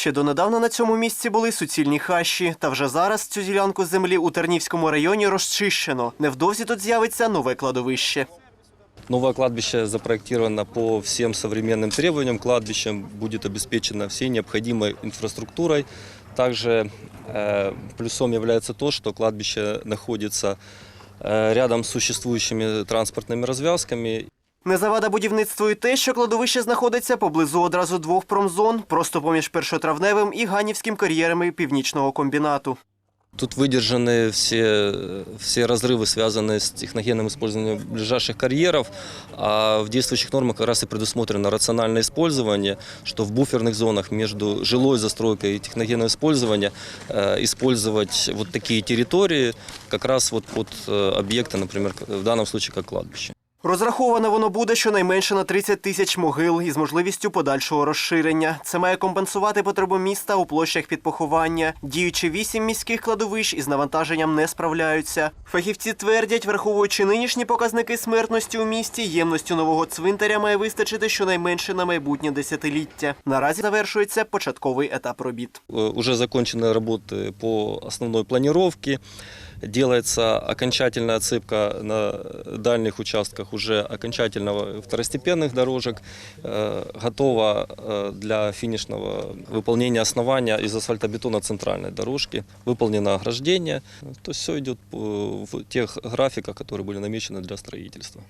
Ще донедавна на цьому місці були суцільні хащі, та вже зараз цю ділянку землі у Тернівському районі розчищено. Невдовзі тут з'явиться нове кладовище. Новое кладбище запроектировано по всем современным требованиям. Кладбищем будет обеспечена всей необходимой инфраструктурой. Также э, плюсом является то, что кладбище находится э, рядом с существующими транспортными развязками. Не завада будівництву і те, що кладовище знаходиться поблизу одразу двох промзон, просто поміж першотравневим і ганівським кар'єрами північного комбінату. Тут выдержаны все, все разрывы, связанные с техногенным использованием ближайших карьеров. А в действующих нормах как раз и предусмотрено рациональное использование, что в буферных зонах между жилой застройкой и техногенным использованием э, использовать вот такие территории как раз вот под э, объекты, например, в данном случае как кладбище. Розраховано воно буде щонайменше на 30 тисяч могил із можливістю подальшого розширення. Це має компенсувати потребу міста у площах під поховання. Діючи вісім міських кладовищ із навантаженням не справляються. Фахівці твердять, враховуючи нинішні показники смертності у місті, ємності нового цвинтаря має вистачити щонайменше на майбутнє десятиліття. Наразі завершується початковий етап робіт. Э, Уже закончены работы по основной планировке. Делается окончательная отсыпка на дальних участках уже окончательного второстепенных дорожек. Э, Готова э, для финишного выполнения основания из асфальтобетона центральной дорожки. Выполнено ограждение. То есть все идет по- в тех графиках, которые были намечены для строительства.